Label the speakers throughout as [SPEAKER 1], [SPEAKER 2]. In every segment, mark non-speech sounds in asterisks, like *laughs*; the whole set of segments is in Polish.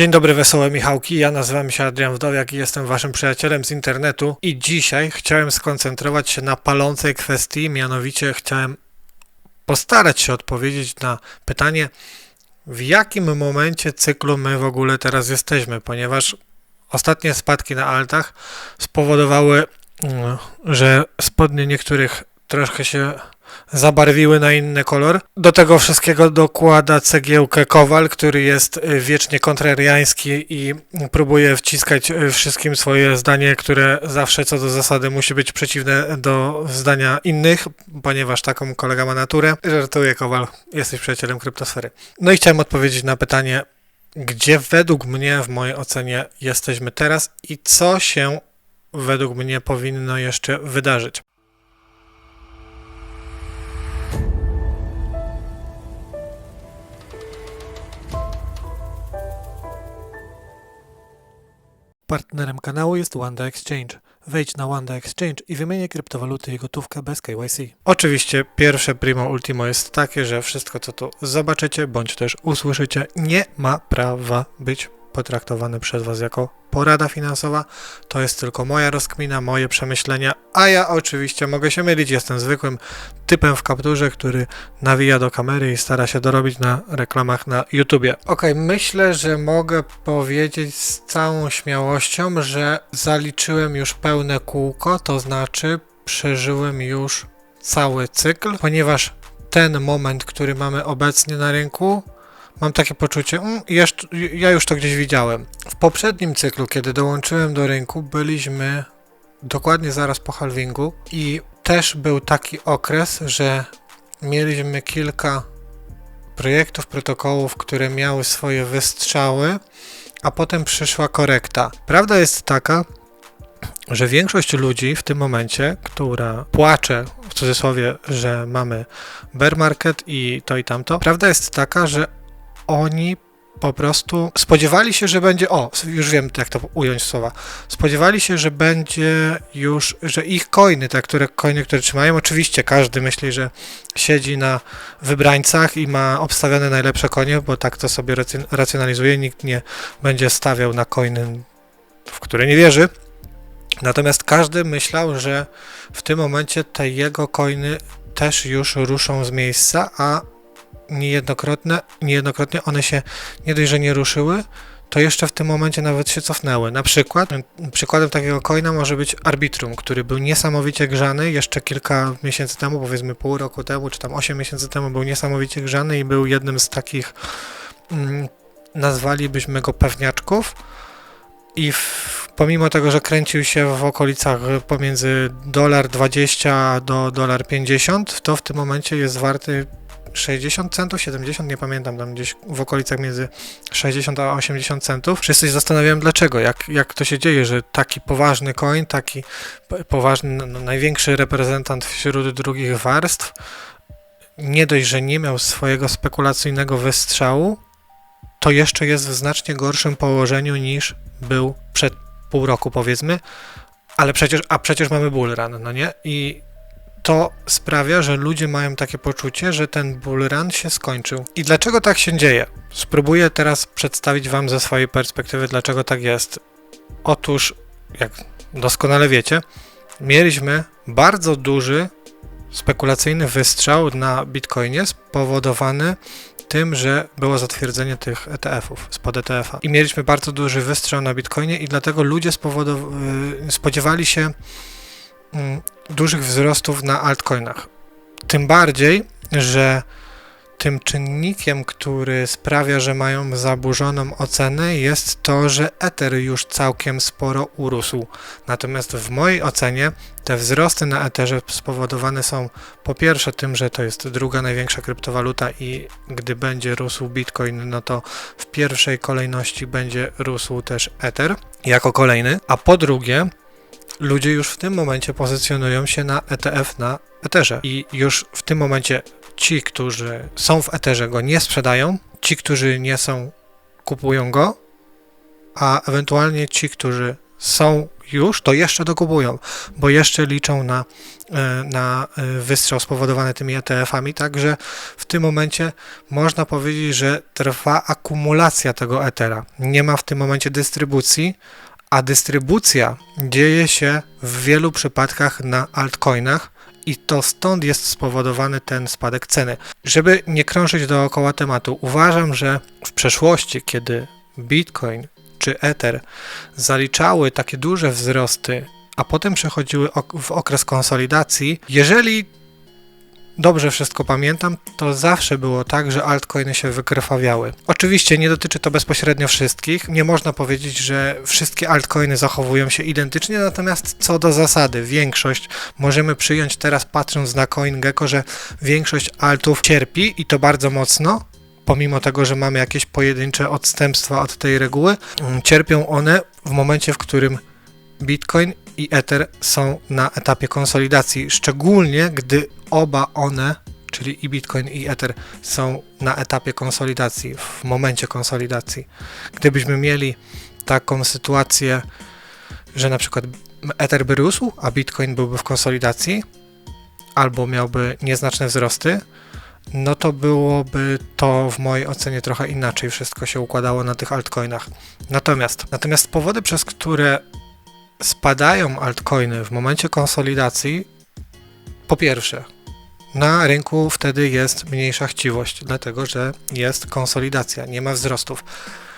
[SPEAKER 1] Dzień dobry, wesołe Michałki. Ja nazywam się Adrian Wdowiak i jestem waszym przyjacielem z internetu. I dzisiaj chciałem skoncentrować się na palącej kwestii, mianowicie chciałem postarać się odpowiedzieć na pytanie, w jakim momencie cyklu my w ogóle teraz jesteśmy, ponieważ ostatnie spadki na altach spowodowały, mm, że spodnie niektórych troszkę się zabarwiły na inny kolor. Do tego wszystkiego dokłada cegiełkę Kowal, który jest y, wiecznie kontrariański i próbuje wciskać y, wszystkim swoje zdanie, które zawsze co do zasady musi być przeciwne do zdania innych, ponieważ taką kolega ma naturę. Żartuję Kowal, jesteś przyjacielem kryptosfery. No i chciałem odpowiedzieć na pytanie, gdzie według mnie, w mojej ocenie, jesteśmy teraz i co się według mnie powinno jeszcze wydarzyć. Partnerem kanału jest Wanda Exchange. Wejdź na Wanda Exchange i wymienię kryptowaluty i gotówkę bez KYC. Oczywiście pierwsze primo ultimo jest takie, że wszystko co tu zobaczycie bądź też usłyszycie nie ma prawa być potraktowane przez Was jako porada finansowa. To jest tylko moja rozkmina, moje przemyślenia, a ja oczywiście mogę się mylić. Jestem zwykłym typem w kapturze, który nawija do kamery i stara się dorobić na reklamach na YouTubie. Ok, myślę, że mogę powiedzieć z całą śmiałością, że zaliczyłem już pełne kółko, to znaczy przeżyłem już cały cykl, ponieważ ten moment, który mamy obecnie na rynku, mam takie poczucie, mm, jeszcze, ja już to gdzieś widziałem. W poprzednim cyklu, kiedy dołączyłem do rynku, byliśmy dokładnie zaraz po halvingu i też był taki okres, że mieliśmy kilka projektów, protokołów, które miały swoje wystrzały, a potem przyszła korekta. Prawda jest taka, że większość ludzi w tym momencie, która płacze w cudzysłowie, że mamy bear market i to i tamto, prawda jest taka, że oni po prostu spodziewali się, że będzie, o, już wiem jak to ująć słowa, spodziewali się, że będzie już, że ich coiny, te które, coiny, które trzymają, oczywiście każdy myśli, że siedzi na wybrańcach i ma obstawione najlepsze konie, bo tak to sobie racjonalizuje, nikt nie będzie stawiał na coiny, w które nie wierzy, natomiast każdy myślał, że w tym momencie te jego coiny też już ruszą z miejsca, a niejednokrotnie, niejednokrotnie one się nie dość, że nie ruszyły, to jeszcze w tym momencie nawet się cofnęły. Na przykład, przykładem takiego coina może być Arbitrum, który był niesamowicie grzany jeszcze kilka miesięcy temu, powiedzmy pół roku temu, czy tam 8 miesięcy temu był niesamowicie grzany i był jednym z takich, mm, nazwalibyśmy go pewniaczków i w, pomimo tego, że kręcił się w okolicach pomiędzy dolar 20 do dolar 50, to w tym momencie jest warty 60 centów, 70, nie pamiętam, tam gdzieś w okolicach między 60 a 80 centów. Wszyscy się zastanawiałem dlaczego, jak, jak to się dzieje, że taki poważny coin, taki poważny, no, największy reprezentant wśród drugich warstw, nie dość, że nie miał swojego spekulacyjnego wystrzału, to jeszcze jest w znacznie gorszym położeniu niż był przed pół roku powiedzmy, ale przecież, a przecież mamy bull run, no nie? I to sprawia, że ludzie mają takie poczucie, że ten bull run się skończył. I dlaczego tak się dzieje? Spróbuję teraz przedstawić Wam ze swojej perspektywy, dlaczego tak jest. Otóż, jak doskonale wiecie, mieliśmy bardzo duży spekulacyjny wystrzał na Bitcoinie spowodowany tym, że było zatwierdzenie tych ETF-ów spod ETF-a. I mieliśmy bardzo duży wystrzał na Bitcoinie i dlatego ludzie y, spodziewali się dużych wzrostów na altcoinach. Tym bardziej, że tym czynnikiem, który sprawia, że mają zaburzoną ocenę, jest to, że Ether już całkiem sporo urósł. Natomiast w mojej ocenie te wzrosty na Etherze spowodowane są po pierwsze tym, że to jest druga największa kryptowaluta i gdy będzie rósł Bitcoin, no to w pierwszej kolejności będzie rósł też Ether jako kolejny, a po drugie ludzie już w tym momencie pozycjonują się na ETF na Etherze i już w tym momencie ci, którzy są w Etherze go nie sprzedają, ci, którzy nie są kupują go, a ewentualnie ci, którzy są już, to jeszcze dokupują, bo jeszcze liczą na, e, na e, wystrzał spowodowany tymi ETF-ami, także w tym momencie można powiedzieć, że trwa akumulacja tego Ethera. Nie ma w tym momencie dystrybucji, a dystrybucja dzieje się w wielu przypadkach na altcoinach i to stąd jest spowodowany ten spadek ceny. Żeby nie krążyć dookoła tematu, uważam, że w przeszłości, kiedy Bitcoin czy Ether zaliczały takie duże wzrosty, a potem przechodziły w okres konsolidacji, jeżeli dobrze wszystko pamiętam, to zawsze było tak, że altcoiny się wykrwawiały. Oczywiście nie dotyczy to bezpośrednio wszystkich, nie można powiedzieć, że wszystkie altcoiny zachowują się identycznie, natomiast co do zasady, większość możemy przyjąć teraz patrząc na CoinGecko, że większość altów cierpi i to bardzo mocno, pomimo tego, że mamy jakieś pojedyncze odstępstwa od tej reguły, mm, cierpią one w momencie, w którym Bitcoin i Ether są na etapie konsolidacji, szczególnie gdy oba one, czyli i Bitcoin i Ether, są na etapie konsolidacji, w momencie konsolidacji. Gdybyśmy mieli taką sytuację, że na przykład Ether by rósł, a Bitcoin byłby w konsolidacji, albo miałby nieznaczne wzrosty, no to byłoby to w mojej ocenie trochę inaczej wszystko się układało na tych altcoinach. Natomiast, natomiast powody, przez które spadają altcoiny w momencie konsolidacji, po pierwsze, na rynku wtedy jest mniejsza chciwość, dlatego że jest konsolidacja, nie ma wzrostów.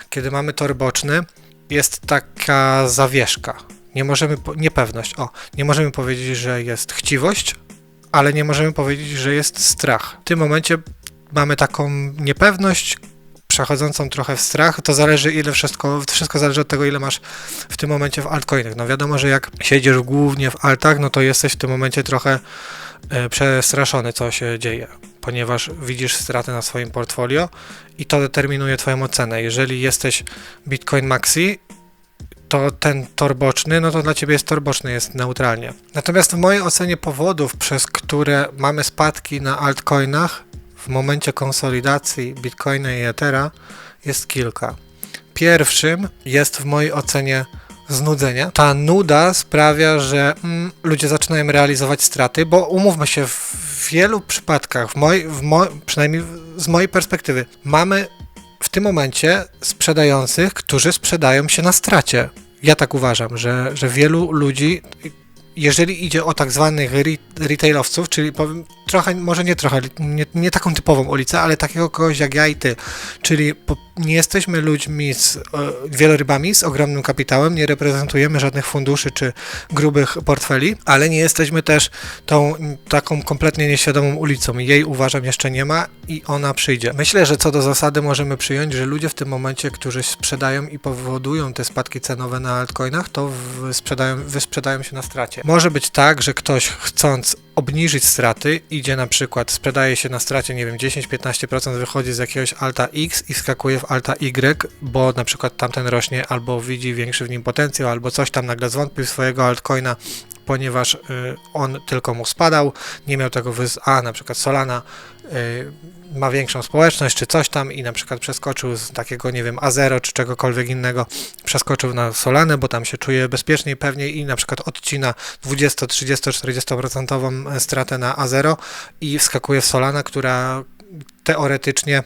[SPEAKER 1] Kiedy mamy tor boczny, jest taka zawieszka. Nie możemy, niepewność, o, nie możemy powiedzieć, że jest chciwość, ale nie możemy powiedzieć, że jest strach. W tym momencie mamy taką niepewność, przechodzącą trochę w strach, to zależy ile wszystko, wszystko zależy od tego, ile masz w tym momencie w altcoinach. No wiadomo, że jak siedzisz głównie w altach, no to jesteś w tym momencie trochę przestraszony, co się dzieje, ponieważ widzisz straty na swoim portfolio i to determinuje twoją ocenę. Jeżeli jesteś Bitcoin Maxi, to ten tor boczny, no to dla ciebie jest tor boczny, jest neutralnie. Natomiast w mojej ocenie powodów, przez które mamy spadki na altcoinach, w momencie konsolidacji Bitcoina i Ethera jest kilka. Pierwszym jest w mojej ocenie znudzenie. Ta nuda sprawia, że mm, ludzie zaczynają realizować straty, bo umówmy się, w wielu przypadkach, w moj, w przynajmniej z mojej perspektywy, mamy w tym momencie sprzedających, którzy sprzedają się na stracie. Ja tak uważam, że, że wielu ludzi jeżeli idzie o tak zwanych retailowców, czyli powiem trochę, może nie trochę, nie, nie, taką typową ulicę, ale takiego kogoś jak ja i ty, czyli po, nie jesteśmy ludźmi z e, wielorybami, z ogromnym kapitałem, nie reprezentujemy żadnych funduszy czy grubych portfeli, ale nie jesteśmy też tą taką kompletnie nieświadomą ulicą. Jej uważam jeszcze nie ma i ona przyjdzie. Myślę, że co do zasady możemy przyjąć, że ludzie w tym momencie, którzy sprzedają i powodują te spadki cenowe na altcoinach, to sprzedają, wysprzedają się na stracie. Może być tak, że ktoś chcąc obniżyć straty, idzie na przykład, sprzedaje się na stracie, nie wiem, 10-15%, wychodzi z jakiegoś alta X i wskakuje w alta Y, bo na przykład tamten rośnie, albo widzi większy w nim potencjał, albo coś tam nagle zwątpił swojego altcoina, ponieważ y, on tylko mu spadał, nie miał tego wys... a na przykład Solana ma większą społeczność, czy coś tam i na przykład przeskoczył z takiego, nie wiem, A0 czy czegokolwiek innego, przeskoczył na Solanę, bo tam się czuje bezpieczniej pewniej i na przykład odcina 20, 30, 40% stratę na A0 i wskakuje w Solana, która teoretycznie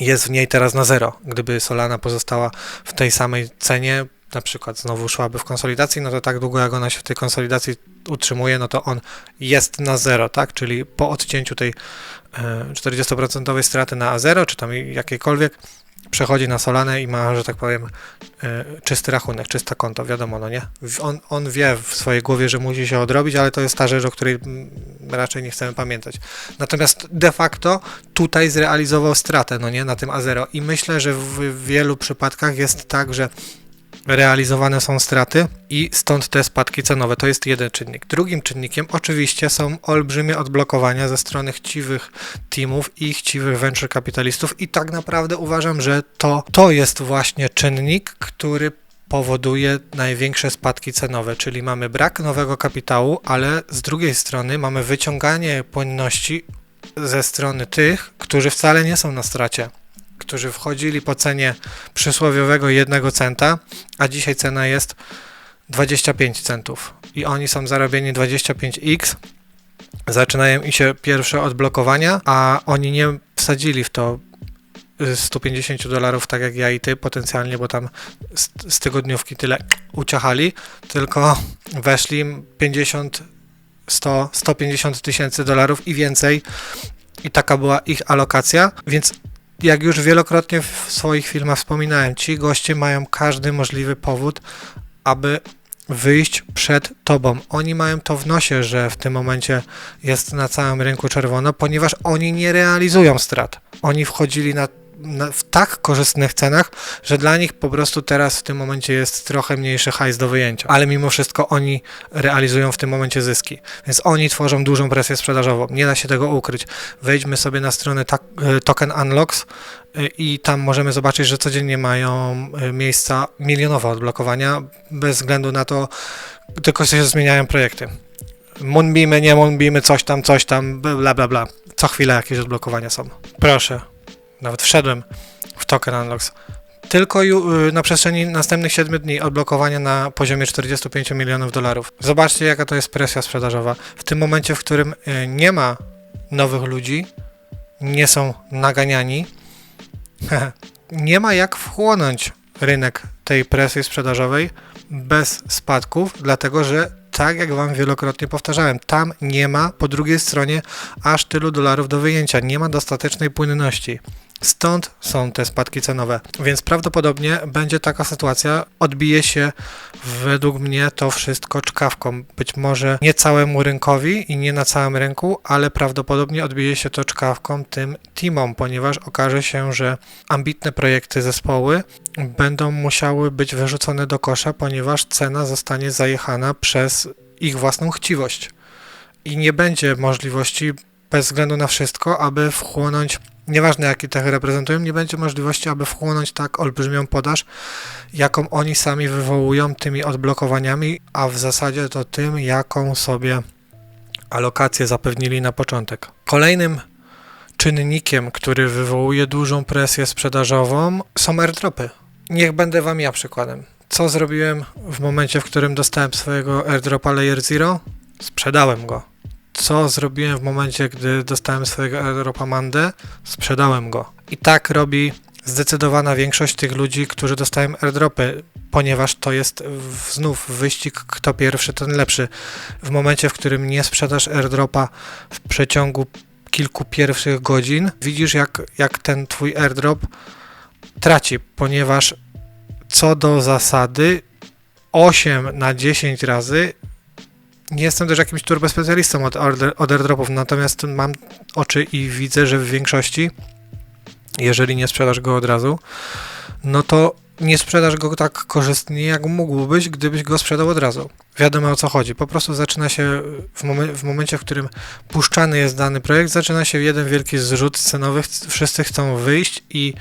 [SPEAKER 1] jest w niej teraz na zero. Gdyby Solana pozostała w tej samej cenie, na przykład znowu szłaby w konsolidacji, no to tak długo jak ona się w tej konsolidacji utrzymuje, no to on jest na zero, tak? Czyli po odcięciu tej 40% e, straty na A0, czy tam jakiejkolwiek, przechodzi na Solanę i ma, że tak powiem, e, czysty rachunek, czyste konto, wiadomo, no nie? On, on wie w swojej głowie, że musi się odrobić, ale to jest ta rzecz, o której raczej nie chcemy pamiętać. Natomiast de facto tutaj zrealizował stratę, no nie, na tym A0 i myślę, że w wielu przypadkach jest tak, że realizowane są straty i stąd te spadki cenowe. To jest jeden czynnik. Drugim czynnikiem oczywiście są olbrzymie odblokowania ze strony chciwych teamów i chciwych venture kapitalistów i tak naprawdę uważam, że to, to jest właśnie czynnik, który powoduje największe spadki cenowe, czyli mamy brak nowego kapitału, ale z drugiej strony mamy wyciąganie płynności ze strony tych, którzy wcale nie są na stracie którzy wchodzili po cenie przysłowiowego 1 centa, a dzisiaj cena jest 25 centów. I oni są zarobieni 25x. Zaczynają i się pierwsze odblokowania, a oni nie wsadzili w to y, 150 dolarów, tak jak ja i ty potencjalnie, bo tam z, z tygodniówki tyle uciachali, tylko weszli 50, 100, 150 tysięcy dolarów i więcej i taka była ich alokacja, więc jak już wielokrotnie w swoich filmach wspominałem, ci goście mają każdy możliwy powód, aby wyjść przed tobą. Oni mają to w nosie, że w tym momencie jest na całym rynku czerwono, ponieważ oni nie realizują strat. Oni wchodzili na, w tak korzystnych cenach, że dla nich po prostu teraz w tym momencie jest trochę mniejszy hajs do wyjęcia. Ale mimo wszystko oni realizują w tym momencie zyski. Więc oni tworzą dużą presję sprzedażową. Nie da się tego ukryć. Wejdźmy sobie na stronę tak, e, Token Unlocks e, i tam możemy zobaczyć, że codziennie mają e, miejsca milionowe odblokowania, bez względu na to, tylko się zmieniają projekty. Moonbeamy, nie Moonbeamy, coś tam, coś tam, bla bla bla. Co chwilę jakieś odblokowania są. Proszę. Nawet wszedłem w Token Unlocks. Tylko y, na przestrzeni następnych 7 dni odblokowania na poziomie 45 milionów dolarów. Zobaczcie, jaka to jest presja sprzedażowa. W tym momencie, w którym y, nie ma nowych ludzi, nie są naganiani, *laughs* nie ma jak wchłonąć rynek tej presji sprzedażowej bez spadków, dlatego że tak jak Wam wielokrotnie powtarzałem, tam nie ma po drugiej stronie aż tylu dolarów do wyjęcia, nie ma dostatecznej płynności. Stąd są te spadki cenowe, więc prawdopodobnie będzie taka sytuacja, odbije się według mnie to wszystko czkawką. Być może nie całemu rynkowi i nie na całym rynku, ale prawdopodobnie odbije się to czkawką tym teamom, ponieważ okaże się, że ambitne projekty zespoły będą musiały być wyrzucone do kosza, ponieważ cena zostanie zajechana przez ich własną chciwość. I nie będzie możliwości bez względu na wszystko, aby wchłonąć nieważne jaki tech reprezentują, nie będzie możliwości, aby wchłonąć tak olbrzymią podaż, jaką oni sami wywołują tymi odblokowaniami, a w zasadzie to tym, jaką sobie alokację zapewnili na początek. Kolejnym czynnikiem, który wywołuje dużą presję sprzedażową, są airdropy. Niech będę wam ja przykładem. Co zrobiłem w momencie, w którym dostałem swojego airdropa Layer Zero? Sprzedałem go co zrobiłem w momencie, gdy dostałem swojego airdropa Mandę? Sprzedałem go. I tak robi zdecydowana większość tych ludzi, którzy dostają airdropy, ponieważ to jest znów wyścig, kto pierwszy, ten lepszy. W momencie, w którym nie sprzedasz airdropa w przeciągu kilku pierwszych godzin, widzisz jak, jak ten twój airdrop traci, ponieważ co do zasady 8 na 10 razy nie jestem też jakimś turbospecjalistą od, order, od airdropów, natomiast mam oczy i widzę, że w większości, jeżeli nie sprzedasz go od razu, no to nie sprzedasz go tak korzystnie, jak mógłbyś, gdybyś go sprzedał od razu. Wiadomo o co chodzi. Po prostu zaczyna się w, momen w momencie, w którym puszczany jest dany projekt, zaczyna się jeden wielki zrzut cenowy. Wszyscy chcą wyjść i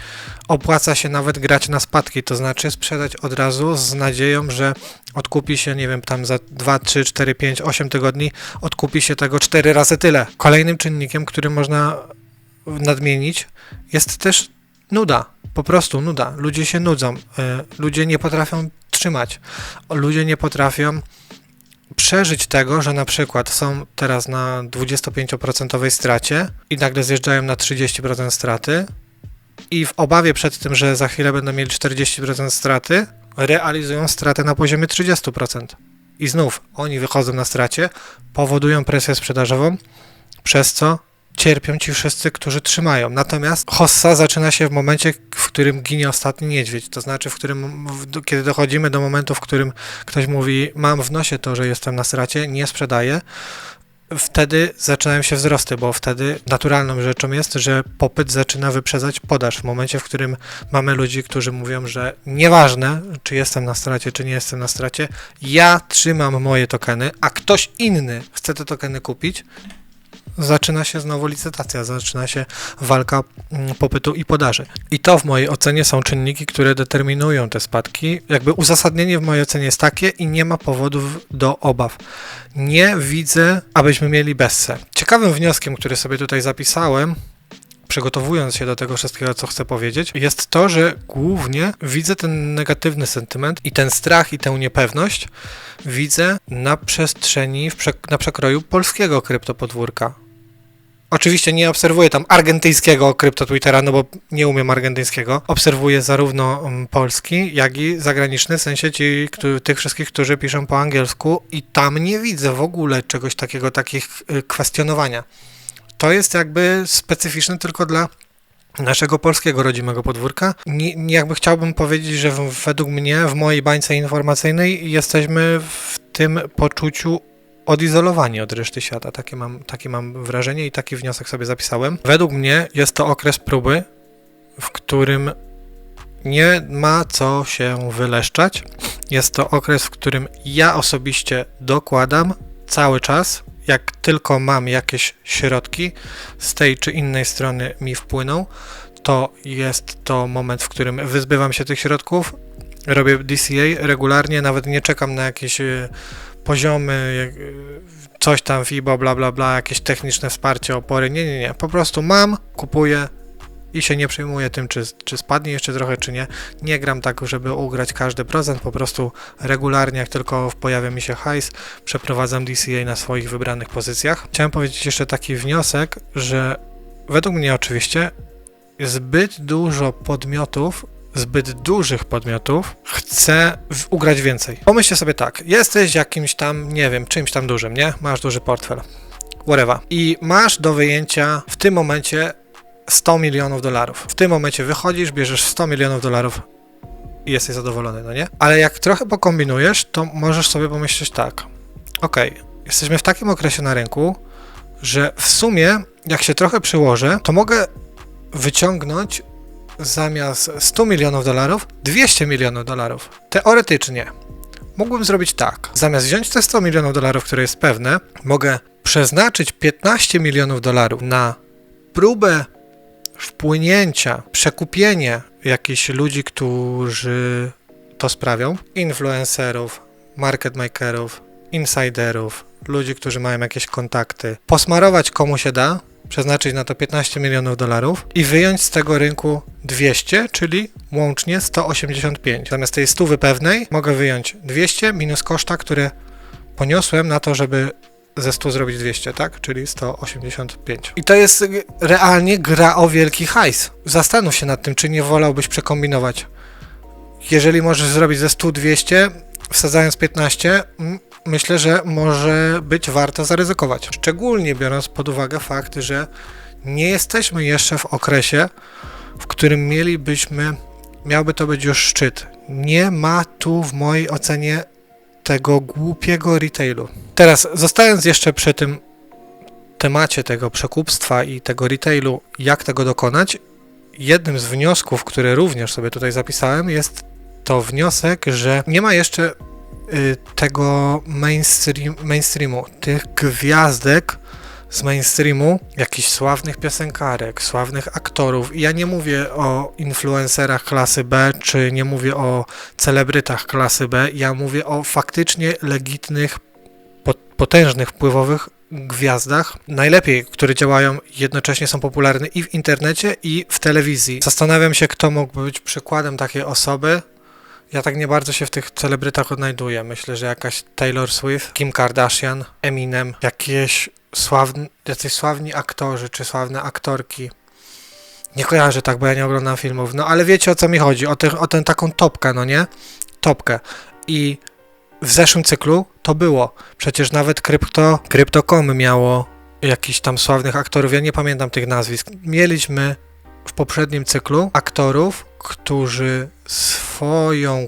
[SPEAKER 1] opłaca się nawet grać na spadki, to znaczy sprzedać od razu z nadzieją, że odkupi się, nie wiem, tam za 2, 3, 4, 5, 8 tygodni, odkupi się tego 4 razy tyle. Kolejnym czynnikiem, który można nadmienić, jest też nuda po prostu nuda. Ludzie się nudzą. E, ludzie nie potrafią trzymać. Ludzie nie potrafią przeżyć tego, że na przykład są teraz na 25% stracie i nagle zjeżdżają na 30% straty i w obawie przed tym, że za chwilę będą mieli 40% straty, realizują stratę na poziomie 30%. I znów oni wychodzą na stracie, powodują presję sprzedażową, przez co cierpią ci wszyscy, którzy trzymają. Natomiast hossa zaczyna się w momencie, w którym ginie ostatni niedźwiedź. To znaczy, w którym, w, kiedy dochodzimy do momentu, w którym ktoś mówi, mam w nosie to, że jestem na stracie, nie sprzedaję, wtedy zaczynają się wzrosty, bo wtedy naturalną rzeczą jest, że popyt zaczyna wyprzedzać podaż. W momencie, w którym mamy ludzi, którzy mówią, że nieważne, czy jestem na stracie, czy nie jestem na stracie, ja trzymam moje tokeny, a ktoś inny chce te tokeny kupić, zaczyna się znowu licytacja, zaczyna się walka mm, popytu i podaży. I to w mojej ocenie są czynniki, które determinują te spadki. Jakby uzasadnienie w mojej ocenie jest takie i nie ma powodów do obaw. Nie widzę, abyśmy mieli bezse. Ciekawym wnioskiem, który sobie tutaj zapisałem, przygotowując się do tego wszystkiego, co chcę powiedzieć, jest to, że głównie widzę ten negatywny sentyment i ten strach i tę niepewność widzę na przestrzeni, na przekroju polskiego kryptopodwórka. Oczywiście nie obserwuję tam argentyńskiego krypto Twittera, no bo nie umiem argentyńskiego. Obserwuję zarówno mm, polski, jak i zagraniczny, w sensie ci, tych wszystkich, którzy piszą po angielsku i tam nie widzę w ogóle czegoś takiego, takich y, kwestionowania. To jest jakby specyficzne tylko dla naszego polskiego rodzimego podwórka. Nie, jakby chciałbym powiedzieć, że w, według mnie, w mojej bańce informacyjnej jesteśmy w tym poczuciu odizolowani od reszty świata. Takie mam, takie mam wrażenie i taki wniosek sobie zapisałem. Według mnie jest to okres próby, w którym nie ma co się wyleszczać. Jest to okres, w którym ja osobiście dokładam cały czas, jak tylko mam jakieś środki z tej czy innej strony mi wpłyną, to jest to moment, w którym wyzbywam się tych środków, robię DCA regularnie, nawet nie czekam na jakieś e, poziomy, e, coś tam FIBO, bla bla bla, jakieś techniczne wsparcie, opory. Nie, nie, nie. Po prostu mam, kupuję i się nie przejmuję tym, czy, czy spadnie jeszcze trochę, czy nie. Nie gram tak, żeby ugrać każdy procent, po prostu regularnie, jak tylko pojawia mi się hajs, przeprowadzam DCA na swoich wybranych pozycjach. Chciałem powiedzieć jeszcze taki wniosek, że według mnie oczywiście zbyt dużo podmiotów zbyt dużych podmiotów chce ugrać więcej. Pomyślcie sobie tak, jesteś jakimś tam, nie wiem, czymś tam dużym, nie? Masz duży portfel, whatever. I masz do wyjęcia w tym momencie 100 milionów dolarów. W tym momencie wychodzisz, bierzesz 100 milionów dolarów i jesteś zadowolony, no nie? Ale jak trochę pokombinujesz, to możesz sobie pomyśleć tak, okej, jesteśmy w takim okresie na rynku, że w sumie, jak się trochę przyłożę, to mogę wyciągnąć zamiast 100 milionów dolarów 200 milionów dolarów. Teoretycznie mógłbym zrobić tak. Zamiast wziąć te 100 milionów dolarów, które jest pewne, mogę przeznaczyć 15 milionów dolarów na próbę wpłynięcia, przekupienie jakichś ludzi, którzy to sprawią, influencerów, market makerów, insiderów, ludzi, którzy mają jakieś kontakty, posmarować komu się da, przeznaczyć na to 15 milionów dolarów i wyjąć z tego rynku 200, czyli łącznie 185. Zamiast tej stówy pewnej mogę wyjąć 200 minus koszta, które poniosłem na to, żeby ze 100 zrobić 200, tak? Czyli 185. I to jest realnie gra o wielki hajs. Zastanów się nad tym, czy nie wolałbyś przekombinować. Jeżeli możesz zrobić ze 100 200, wsadzając 15, mm, myślę, że może być warto zaryzykować. Szczególnie biorąc pod uwagę fakt, że nie jesteśmy jeszcze w okresie, w którym mielibyśmy, miałby to być już szczyt. Nie ma tu w mojej ocenie tego głupiego retailu. Teraz, zostając jeszcze przy tym temacie tego przekupstwa i tego retailu, jak tego dokonać, jednym z wniosków, które również sobie tutaj zapisałem, jest to wniosek, że nie ma jeszcze y, tego mainstream, mainstreamu, tych gwiazdek z mainstreamu, jakichś sławnych piosenkarek, sławnych aktorów. I ja nie mówię o influencerach klasy B, czy nie mówię o celebrytach klasy B, ja mówię o faktycznie legitnych, pot- potężnych, wpływowych gwiazdach, najlepiej, które działają, jednocześnie są popularne i w internecie, i w telewizji. Zastanawiam się, kto mógłby być przykładem takiej osoby, ja tak nie bardzo się w tych celebrytach odnajduję. Myślę, że jakaś Taylor Swift, Kim Kardashian, Eminem, jakieś sławni, jacyś sławni aktorzy czy sławne aktorki. Nie kojarzę tak, bo ja nie oglądam filmów. No ale wiecie o co mi chodzi? O, tych, o tę taką topkę, no nie? Topkę. I w zeszłym cyklu to było. Przecież nawet krypto, miało jakichś tam sławnych aktorów. Ja nie pamiętam tych nazwisk. Mieliśmy w poprzednim cyklu aktorów, którzy swoją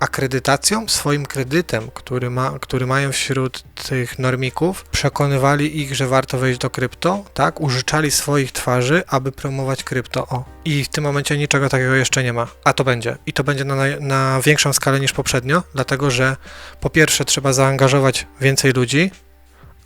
[SPEAKER 1] akredytacją, swoim kredytem, który, ma, który mają wśród tych normików, przekonywali ich, że warto wejść do krypto, tak? Użyczali swoich twarzy, aby promować krypto. O. I w tym momencie niczego takiego jeszcze nie ma. A to będzie. I to będzie na, na większą skalę niż poprzednio, dlatego że po pierwsze trzeba zaangażować więcej ludzi,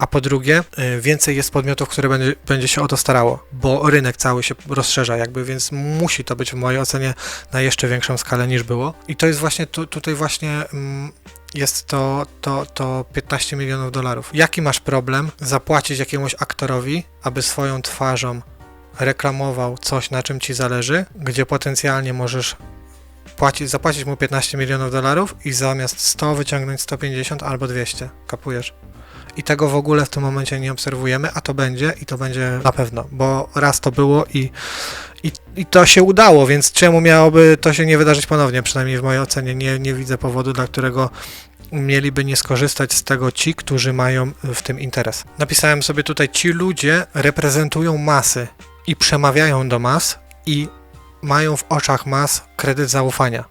[SPEAKER 1] a po drugie, y, więcej jest podmiotów, które będzie, będzie się o to starało, bo rynek cały się rozszerza, jakby, więc musi to być w mojej ocenie na jeszcze większą skalę niż było. I to jest właśnie tu, tutaj właśnie mm, jest to, to, to 15 milionów dolarów. Jaki masz problem zapłacić jakiemuś aktorowi, aby swoją twarzą reklamował coś, na czym ci zależy, gdzie potencjalnie możesz płacić, zapłacić mu 15 milionów dolarów i zamiast 100 wyciągnąć 150 albo 200. Kapujesz? I tego w ogóle w tym momencie nie obserwujemy, a to będzie i to będzie na pewno, bo raz to było i, i, i to się udało, więc czemu miałoby to się nie wydarzyć ponownie? Przynajmniej w mojej ocenie nie, nie widzę powodu, dla którego mieliby nie skorzystać z tego ci, którzy mają w tym interes. Napisałem sobie tutaj, ci ludzie reprezentują masy i przemawiają do mas i mają w oczach mas kredyt zaufania.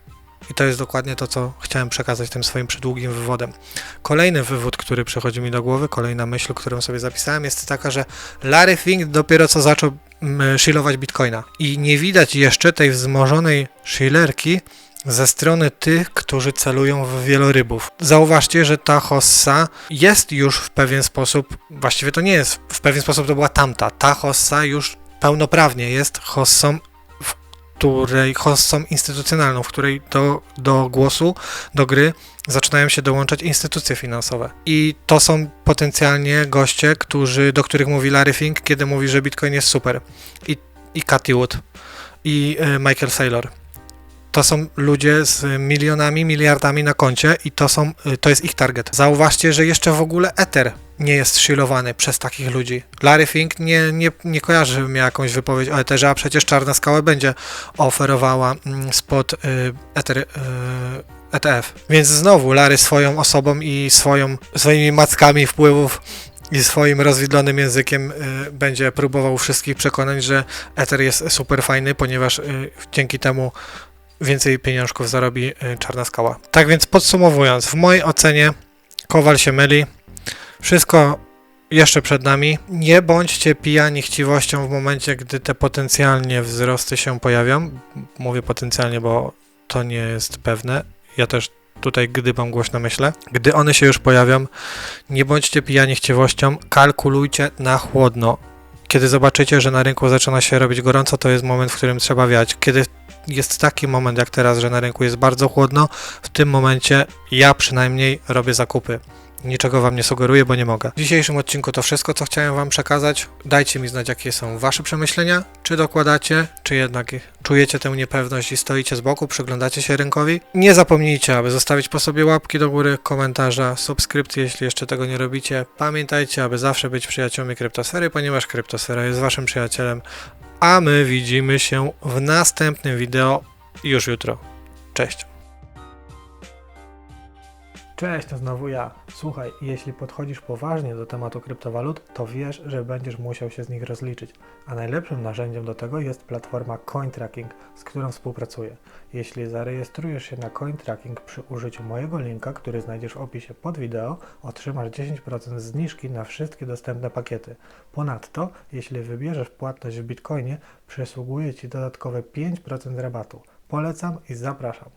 [SPEAKER 1] I to jest dokładnie to, co chciałem przekazać tym swoim przydługim wywodem. Kolejny wywód, który przychodzi mi do głowy, kolejna myśl, którą sobie zapisałem, jest taka, że Larry Fink dopiero co zaczął mm, shilować bitcoina. I nie widać jeszcze tej wzmożonej shilerki ze strony tych, którzy celują w wielorybów. Zauważcie, że ta hossa jest już w pewien sposób, właściwie to nie jest, w pewien sposób to była tamta. Ta hossa już pełnoprawnie jest hossą której hossą instytucjonalną, w której do, do głosu, do gry zaczynają się dołączać instytucje finansowe. I to są potencjalnie goście, którzy, do których mówi Larry Fink, kiedy mówi, że Bitcoin jest super. I, i Cathy Wood, i y, Michael Saylor. To są ludzie z milionami, miliardami na koncie i to, są, y, to jest ich target. Zauważcie, że jeszcze w ogóle Ether nie jest shillowany przez takich ludzi. Larry Fink nie, nie, nie kojarzy, miał jakąś wypowiedź o Etherze, a przecież Czarna Skała będzie oferowała mm, spot y, Ether, y, ETF. Więc znowu Larry swoją osobą i swoją, swoimi mackami wpływów i swoim rozwidlonym językiem y, będzie próbował wszystkich przekonać, że Ether jest super fajny, ponieważ dzięki temu więcej pieniążków zarobi Czarna Skała. Tak więc podsumowując, w mojej ocenie Kowal się myli. Wszystko jeszcze przed nami. Nie bądźcie pijani chciwością w momencie, gdy te potencjalnie wzrosty się pojawią. Mówię potencjalnie, bo to nie jest pewne. Ja też tutaj gdybam głośno myślę. Gdy one się już pojawią, nie bądźcie pijani chciwością, kalkulujcie na chłodno. Kiedy zobaczycie, że na rynku zaczyna się robić gorąco, to jest moment, w którym trzeba wiać. Kiedy jest taki moment jak teraz, że na rynku jest bardzo chłodno, w tym momencie ja przynajmniej robię zakupy. Niczego Wam nie sugeruję, bo nie mogę. W dzisiejszym odcinku to wszystko, co chciałem Wam przekazać. Dajcie mi znać, jakie są Wasze przemyślenia. Czy dokładacie, czy jednak czujecie tę niepewność i stoicie z boku, przyglądacie się rynkowi. Nie zapomnijcie, aby zostawić po sobie łapki do góry, komentarza, subskrypcje, jeśli jeszcze tego nie robicie. Pamiętajcie, aby zawsze być przyjaciółmi kryptosfery, ponieważ kryptosfera jest Waszym przyjacielem. A my widzimy się w następnym wideo już jutro. Cześć! Cześć, to znowu ja. Słuchaj, jeśli podchodzisz poważnie do tematu kryptowalut, to wiesz, że będziesz musiał się z nich rozliczyć. A najlepszym narzędziem do tego jest platforma CoinTracking, z którą współpracuję. Jeśli zarejestrujesz się na CoinTracking przy użyciu mojego linka, który znajdziesz w opisie pod wideo, otrzymasz 10% zniżki na wszystkie dostępne pakiety. Ponadto, jeśli wybierzesz płatność w Bitcoinie, przysługuje Ci dodatkowe 5% rabatu. Polecam i zapraszam.